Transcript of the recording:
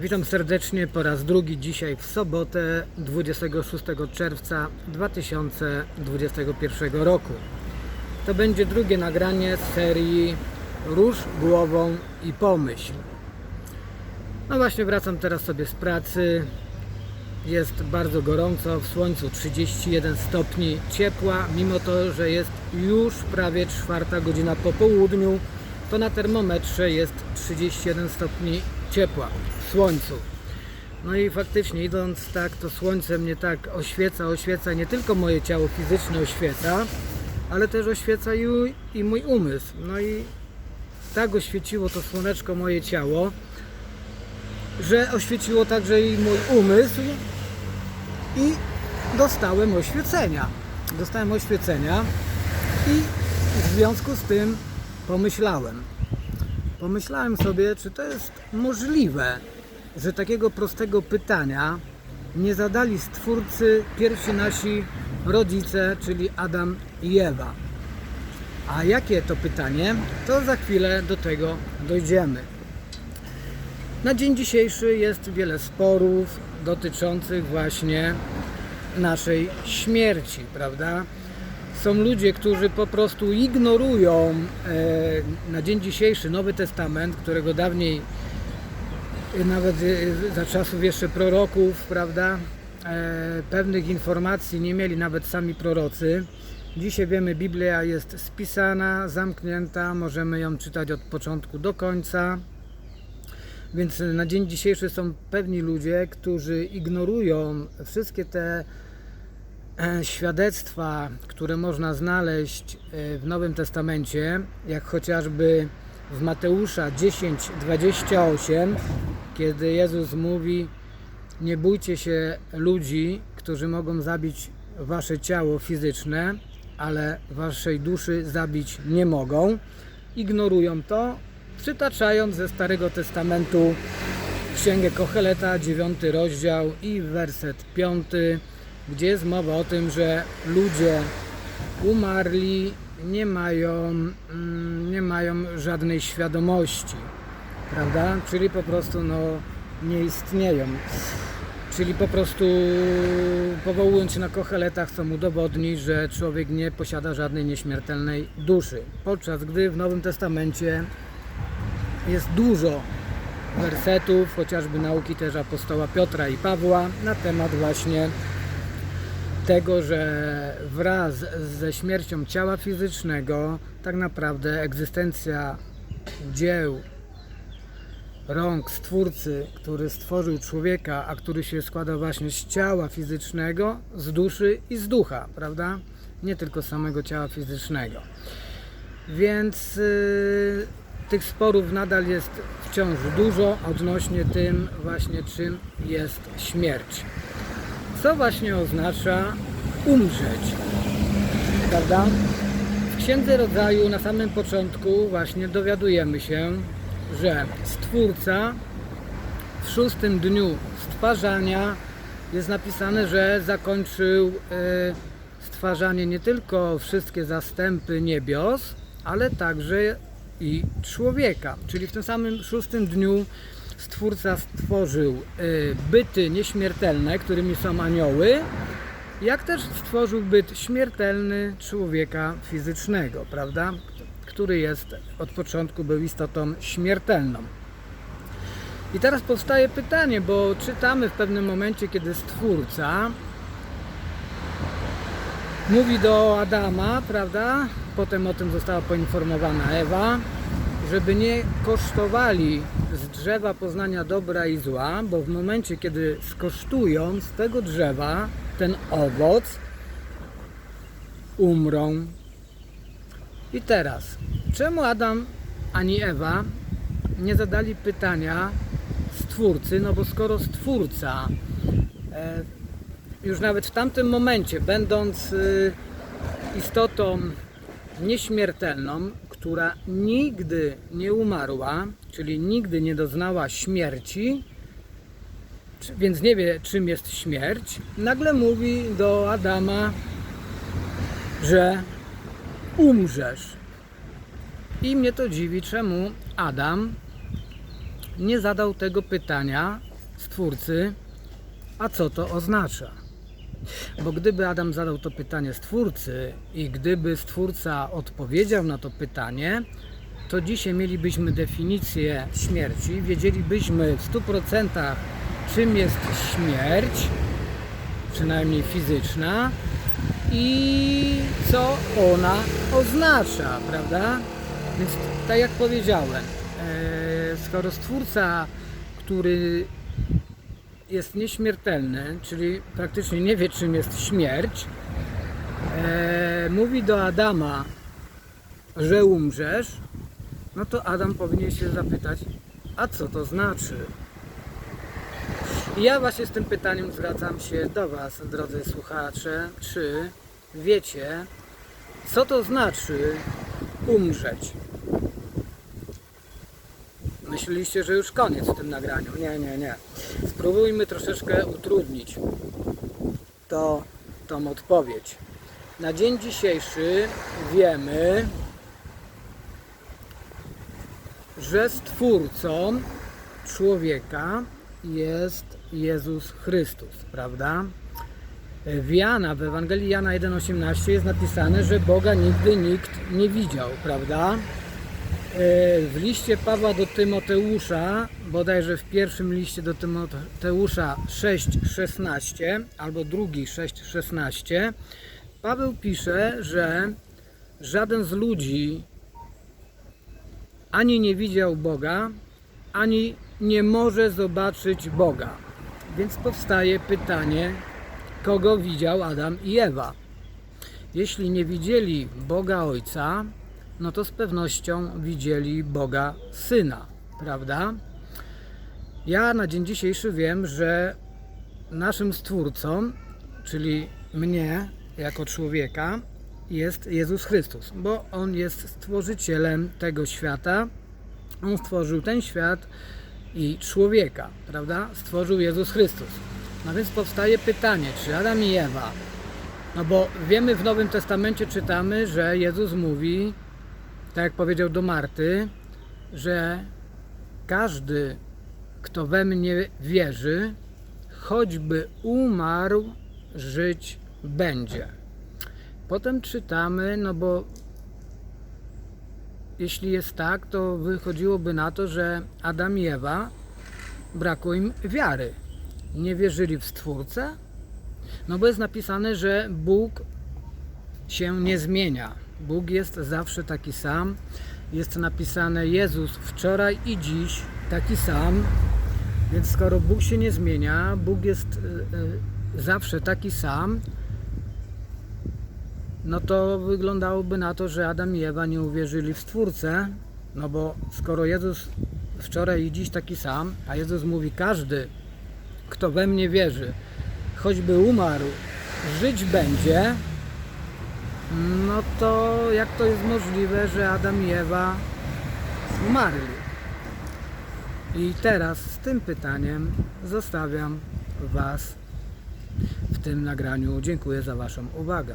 Witam serdecznie po raz drugi dzisiaj w sobotę 26 czerwca 2021 roku. To będzie drugie nagranie z serii Róż głową i pomyśl. No właśnie wracam teraz sobie z pracy. Jest bardzo gorąco, w słońcu 31 stopni ciepła, mimo to, że jest już prawie czwarta godzina po południu, to na termometrze jest 31 stopni ciepła w słońcu. No i faktycznie idąc tak, to słońce mnie tak oświeca, oświeca nie tylko moje ciało fizyczne oświeca, ale też oświeca i, i mój umysł. No i tak oświeciło to słoneczko moje ciało, że oświeciło także i mój umysł i dostałem oświecenia. Dostałem oświecenia i w związku z tym pomyślałem. Pomyślałem sobie, czy to jest możliwe, że takiego prostego pytania nie zadali stwórcy pierwsi nasi rodzice, czyli Adam i Ewa. A jakie to pytanie, to za chwilę do tego dojdziemy. Na dzień dzisiejszy jest wiele sporów dotyczących właśnie naszej śmierci, prawda? Są ludzie, którzy po prostu ignorują e, na dzień dzisiejszy Nowy Testament, którego dawniej e, nawet e, za czasów jeszcze proroków, prawda? Pewnych informacji nie mieli nawet sami prorocy. Dzisiaj wiemy, Biblia jest spisana, zamknięta, możemy ją czytać od początku do końca. Więc na dzień dzisiejszy są pewni ludzie, którzy ignorują wszystkie te świadectwa, które można znaleźć e, w Nowym Testamencie, jak chociażby w Mateusza 10:28, kiedy Jezus mówi: Nie bójcie się ludzi, którzy mogą zabić wasze ciało fizyczne, ale waszej duszy zabić nie mogą. Ignorują to, przytaczając ze Starego Testamentu Księgę Kocheleta, 9 rozdział i werset 5, gdzie jest mowa o tym, że ludzie umarli nie mają, mm, nie mają żadnej świadomości, prawda? Czyli po prostu no, nie istnieją. Czyli po prostu powołując się na Kocheleta chcą udowodnić, że człowiek nie posiada żadnej nieśmiertelnej duszy. Podczas gdy w Nowym Testamencie jest dużo wersetów, chociażby nauki też apostoła Piotra i Pawła na temat właśnie tego, że wraz ze śmiercią ciała fizycznego tak naprawdę egzystencja dzieł rąk Stwórcy, który stworzył człowieka, a który się składa właśnie z ciała fizycznego, z duszy i z ducha, prawda? Nie tylko samego ciała fizycznego. Więc y, tych sporów nadal jest wciąż dużo odnośnie tym właśnie czym jest śmierć. Co właśnie oznacza umrzeć, prawda? W Księdze Rodzaju na samym początku właśnie dowiadujemy się, że Stwórca w szóstym dniu stwarzania jest napisane, że zakończył e, stwarzanie nie tylko wszystkie zastępy niebios, ale także i człowieka. Czyli w tym samym szóstym dniu Stwórca stworzył e, byty nieśmiertelne, którymi są anioły, jak też stworzył byt śmiertelny człowieka fizycznego, prawda? Który jest od początku był istotą śmiertelną. I teraz powstaje pytanie, bo czytamy w pewnym momencie, kiedy Stwórca mówi do Adama, prawda? Potem o tym została poinformowana Ewa, żeby nie kosztowali z drzewa poznania dobra i zła, bo w momencie, kiedy skosztują z tego drzewa ten owoc, umrą. I teraz, czemu Adam ani Ewa nie zadali pytania Stwórcy, no bo skoro Stwórca e, już nawet w tamtym momencie, będąc y, istotą nieśmiertelną, która nigdy nie umarła, czyli nigdy nie doznała śmierci, więc nie wie czym jest śmierć, nagle mówi do Adama, że umrzesz. I mnie to dziwi, czemu Adam nie zadał tego pytania Stwórcy, a co to oznacza? Bo gdyby Adam zadał to pytanie Stwórcy i gdyby Stwórca odpowiedział na to pytanie, to dzisiaj mielibyśmy definicję śmierci, wiedzielibyśmy w 100% czym jest śmierć, przynajmniej fizyczna, i co ona oznacza, prawda? Więc tak jak powiedziałem, e, skoro Stwórca, który jest nieśmiertelny, czyli praktycznie nie wie czym jest śmierć, e, mówi do Adama, że umrzesz, no to Adam powinien się zapytać, a co to znaczy? I ja właśnie z tym pytaniem zwracam się do Was, drodzy słuchacze, czy wiecie, co to znaczy umrzeć? Myśleliście, że już koniec w tym nagraniu. Nie, nie, nie. Spróbujmy troszeczkę utrudnić to, tą odpowiedź. Na dzień dzisiejszy wiemy, że stwórcą człowieka jest Jezus Chrystus, prawda? W Jana, w Ewangelii Jana 1,18 jest napisane, że Boga nigdy nikt nie widział, prawda? E, W liście Pawła do Tymoteusza, bodajże w pierwszym liście do Tymoteusza 6,16 albo drugi 6,16, Paweł pisze, że żaden z ludzi ani nie widział Boga, ani nie może zobaczyć Boga. Więc powstaje pytanie, kogo widział Adam i Ewa? Jeśli nie widzieli Boga Ojca, no to z pewnością widzieli Boga Syna, prawda? Ja na dzień dzisiejszy wiem, że naszym Stwórcą, czyli mnie jako człowieka, jest Jezus Chrystus, bo On jest stworzycielem tego świata. On stworzył ten świat i człowieka, prawda? Stworzył Jezus Chrystus. No więc powstaje pytanie, czy Adam i Ewa, no bo wiemy w Nowym Testamencie czytamy, że Jezus mówi, tak jak powiedział do Marty, że każdy, kto we mnie wierzy, choćby umarł, żyć będzie. Potem czytamy, no bo jeśli jest tak, to wychodziłoby na to, że Adam i Ewa brakło im wiary. Nie wierzyli w Stwórcę, no bo jest napisane, że Bóg się nie zmienia. Bóg jest zawsze taki sam. Jest napisane Jezus wczoraj i dziś taki sam. Więc skoro Bóg się nie zmienia, Bóg jest y, y, zawsze taki sam, no to wyglądałoby na to, że Adam i Ewa nie uwierzyli w Stwórcę, no bo skoro Jezus wczoraj i dziś taki sam, a Jezus mówi każdy, kto we mnie wierzy, choćby umarł, żyć będzie, no to jak to jest możliwe, że Adam i Ewa umarli? I teraz z tym pytaniem zostawiam Was w tym nagraniu. Dziękuję za Waszą uwagę.